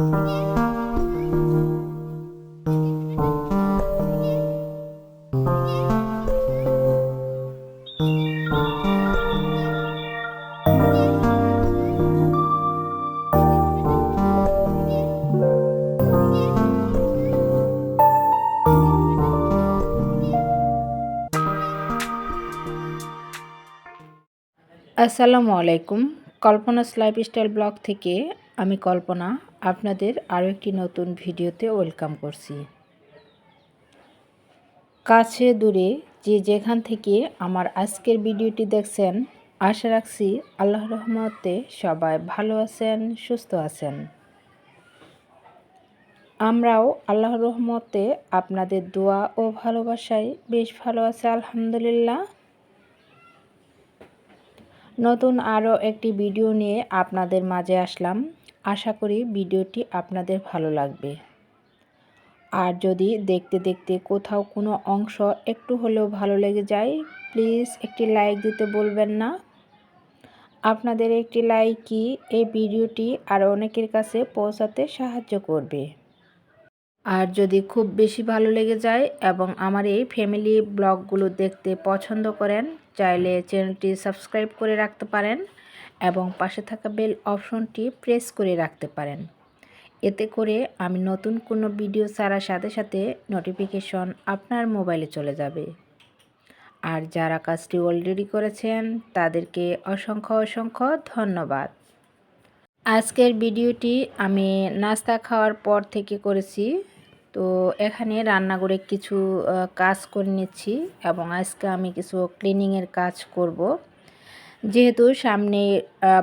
আসসালামু আলাইকুম। কল্পনাস lifestyle blog থেকে আমি কল্পনা। আপনাদের আরও একটি নতুন ভিডিওতে ওয়েলকাম করছি। কাছে দূরে যে যেখান থেকে আমার আজকের ভিডিওটি দেখছেন, আশা রাখছি আল্লাহ রহমতে সবাই ভালো আছেন, সুস্থ আছেন। আমরাও আল্লাহ রহমতে আপনাদের দোয়া ও ভালোবাসায় বেশ ভালো আছে, আলহামদুলিল্লাহ। নতুন আরও একটি ভিডিও নিয়ে আপনাদের মাঝে আসলাম। আশা করি ভিডিওটি আপনাদের ভালো লাগবে। আর যদি দেখতে দেখতে কোথাও কোনো অংশ একটু হলেও ভালো লেগে যায়, প্লিজ একটি লাইক দিতে বলবেন না। আপনাদের একটি লাইকই এই ভিডিওটি আর অনেকের কাছে পৌঁছাতে সাহায্য করবে। আর যদি খুব বেশি ভালো লেগে যায় এবং আমার এই ফ্যামিলি ব্লগগুলো দেখতে পছন্দ করেন, চাইলে চ্যানেলটি সাবস্ক্রাইব করে রাখতে পারেন। এবং পাশে থাকা বেল অপশনটি প্রেস করে রাখতে পারেন। এতে করে আমি নতুন কোনো ভিডিও ছাড়ার সাথে সাথে নোটিফিকেশন আপনার মোবাইলে চলে যাবে। আর যারা কাজটি অলরেডি করেছেন, তাদেরকে অসংখ্য অসংখ্য ধন্যবাদ। আজকের ভিডিওটি আমি নাস্তা খাওয়ার পর থেকে করেছি। তো এখানে রান্নাঘরে কিছু কাজ করে নিচ্ছি এবং আজকে আমি কিছু ক্লিনিংয়ের কাজ করব। যেহেতু সামনে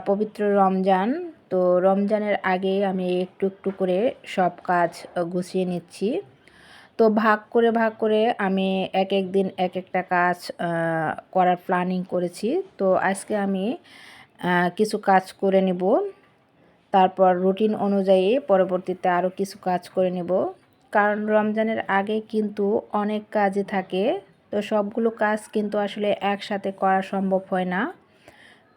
পবিত্র রমজান, তো রমজানের আগে আমি একটু একটু করে সব কাজ গুছিয়ে নিচ্ছি। তো ভাগ করে ভাগ করে আমি এক এক দিন এক একটা কাজ করার প্ল্যানিং করেছি। তো আজকে আমি কিছু কাজ করে নেব। তারপর রুটিন অনুযায়ী পরবর্তীতে আরও কিছু কাজ করে নেব। কারণ রমজানের আগে কিন্তু অনেক কাজে থাকে। তো সবগুলো কাজ কিন্তু আসলে একসাথে করা সম্ভব হয় না।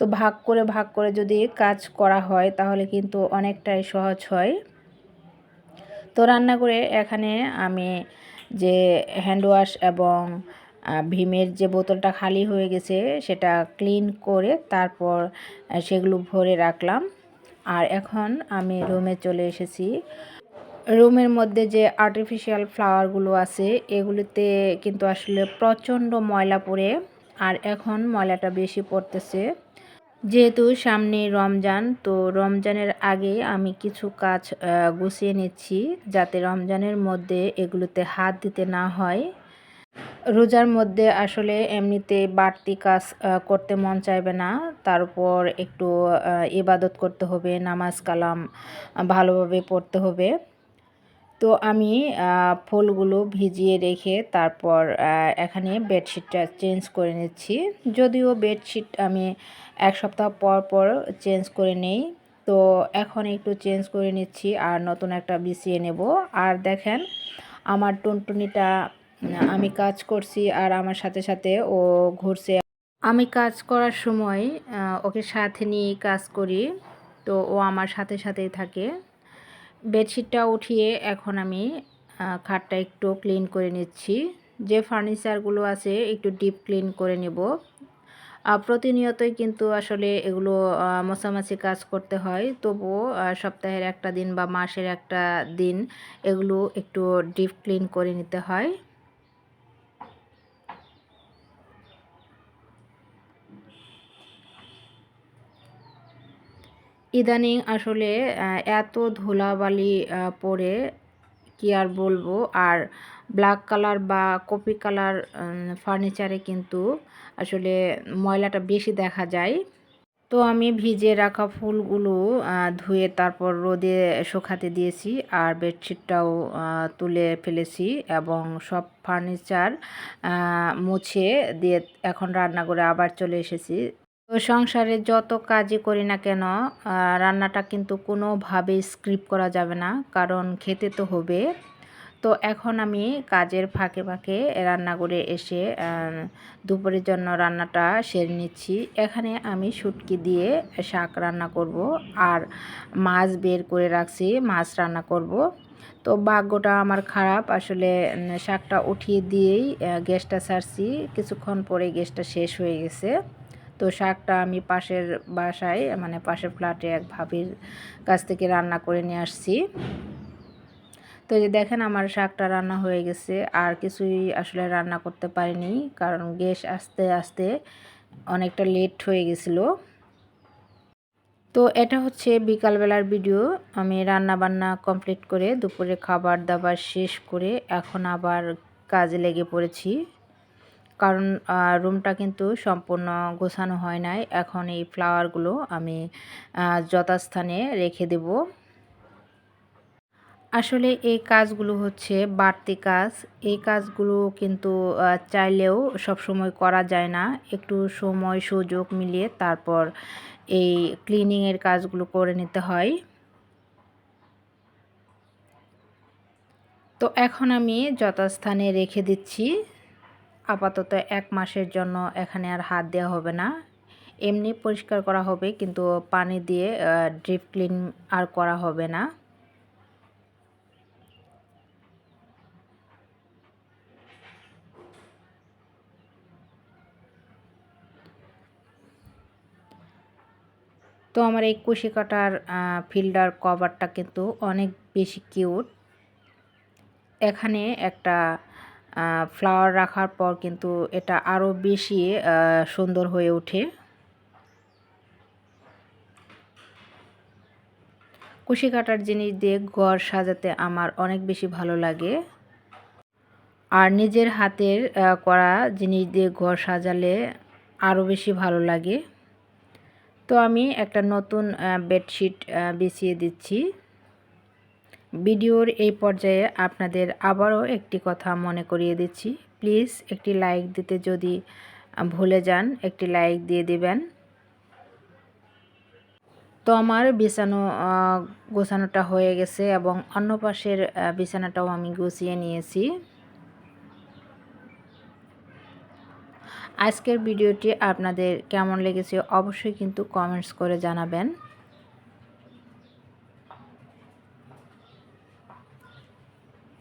তো ভাগ করে ভাগ করে যদি কাজ করা হয়, তাহলে কিন্তু অনেকটাই সহজ হয়। তো রান্না করে এখানে আমি যে হ্যান্ড ওয়াশ এবং ভীমের যে বোতলটা খালি হয়ে গেছে, সেটা ক্লিন করে তারপর সেগুলো ভরে রাখলাম। আর এখন আমি রুমে চলে এসেছি। রুমের মধ্যে যে আর্টিফিশিয়াল ফ্লাওয়ারগুলো আছে, এগুলিতে কিন্তু আসলে প্রচণ্ড ময়লা পড়ে। আর এখন ময়লাটা বেশি পড়তেছে। যেহেতু সামনে রমজান, তো রমজানের আগে আমি কিছু কাজ গুছিয়ে নিচ্ছি যাতে রমজানের মধ্যে এগুলোতে হাত দিতে না হয়। রোজার মধ্যে আসলে এমনিতে বাড়তি কাজ করতে মন চাইবে না। তারপর একটু ইবাদত করতে হবে, নামাজ কালাম ভালোভাবে পড়তে হবে। তো আমি ফুলগুলো ভিজিয়ে রেখে তারপর এখানে বেডশিটটা চেঞ্জ করে নিচ্ছি। যদিও বেডশিট আমি এক সপ্তাহ পর পর চেঞ্জ করে নেই। তো এখন একটু চেঞ্জ করে নিচ্ছি আর নতুন একটা বিছিয়ে নেব। আর দেখেন, আমার টুনটুনিটা, আমি কাজ করছি আর আমার সাথে সাথে ও ঘুরছে। আমি কাজ করার সময় ওকে সাথে নিয়ে কাজ করি। তো ও আমার সাথে সাথেই থাকে। বেডশিটটা উঠিয়ে এখন আমি খাটটা একটু ক্লিন করে নিচ্ছি। যে ফার্নিচারগুলো আছে একটু ডিপ ক্লিন করে নেব। প্রতিনিয়তই কিন্তু আসলে এগুলো মশামাছি কাজ করতে হয়। তবুও সপ্তাহের একটা দিন বা মাসের একটা দিন এগুলো একটু ডিপ ক্লিন করে নিতে হয়। ইদানিং আসলে এত ধুলাবালি পড়ে কি আর বলব? আর ব্ল্যাক কালার বা কপি কালার ফার্নিচারে কিন্তু আসলে ময়লাটা বেশি দেখা যায়। তো আমি ভিজে রাখা ফুলগুলো ধুয়ে তারপর রোদে শুকাতে দিয়েছি আর বেডশিটটাও তুলে ফেলেছি এবং সব ফার্নিচার মুছে দিয়ে এখন রান্না করে আবার চলে এসেছি। সংসারে যত কাজই করি না কেন রান্নাটা কিন্তু কোনোভাবে স্ক্রিপ করা যাবে না, কারণ খেতে তো হবে। তো এখন আমি কাজের ফাঁকে ফাঁকে রান্না করে এসে দুপুরের জন্য রান্নাটা সেরে নিচ্ছি। এখানে আমি শুটকি দিয়ে শাক রান্না করব আর মাছ বের করে রাখছি, মাছ রান্না করব। তো ভাগ্যটা আমার খারাপ, আসলে শাকটা উঠিয়ে দিয়েই গ্যাসটা ছাড়ছি কিছুক্ষণ পরে গ্যাসটা শেষ হয়ে গেছে। তো শাকটা আমি পাশের বাসায় মানে পাশের ফ্ল্যাটে এক ভাবির কাছ থেকে রান্না করে নিয়ে আসছি। তো যে দেখেন আমার শাকটা রান্না হয়ে গেছে, আর কিছুই আসলে রান্না করতে পারিনি, কারণ গ্যাস আস্তে আস্তে অনেকটা লেট হয়ে গেছিল। তো এটা হচ্ছে বিকালবেলার ভিডিও আমি রান্না বান্না কমপ্লিট করে দুপুরে খাবার দাবার শেষ করে এখন আবার কাজে লেগে পড়েছি। কারণ রুমটা কিন্তু সম্পূর্ণ গোছানো হয় নাই। এখন এই ফ্লাওয়ারগুলো আমি যথাস্থানে রেখে দেব। আসলে এই কাজগুলো হচ্ছে বাড়তি কাজ। এই কাজগুলো কিন্তু চাইলেও সব সময় করা যায় না। একটু সময়, সুযোগ মিলিয়ে তারপর এই ক্লিনিংয়ের কাজগুলো করে নিতে হয়। তো এখন আমি যথাস্থানে রেখে দিচ্ছি। আপাতত এক মাসের জন্য এখানে আর হাত দেওয়া হবে না। এমনি পরিষ্কার করা হবে, কিন্তু পানি দিয়ে ড্রিপ ক্লিন আর করা হবে না। তো আমার এই কুশি কাটার ফিল্ডার কভারটা কিন্তু অনেক বেশি কিউট। এখানে একটা ফ্লাওয়ার রাখার পর কিন্তু এটা আরও বেশি সুন্দর হয়ে ওঠে। কুশি কাটার জিনিস দিয়ে ঘর সাজাতে আমার অনেক বেশি ভালো লাগে। আর নিজের হাতের করা জিনিস দিয়ে ঘর সাজালে আরও বেশি ভালো লাগে। তো আমি একটা নতুন বেডশিট বিছিয়ে দিচ্ছি। ভিডিওর এই পর্যায়ে আপনাদের আবারও একটি কথা মনে করিয়ে দিচ্ছি। প্লিজ একটি লাইক দিতে যদি ভুলে যান, একটি লাইক দিয়ে দিবেন। তো আমার বিছানো গোছানোটা হয়ে গেছে এবং অন্য পাশের বিছানাটাও আমি গুছিয়ে নিয়েছি। আজকের ভিডিওটি আপনাদের কেমন লেগেছে অবশ্যই কিন্তু কমেন্টস করে জানাবেন।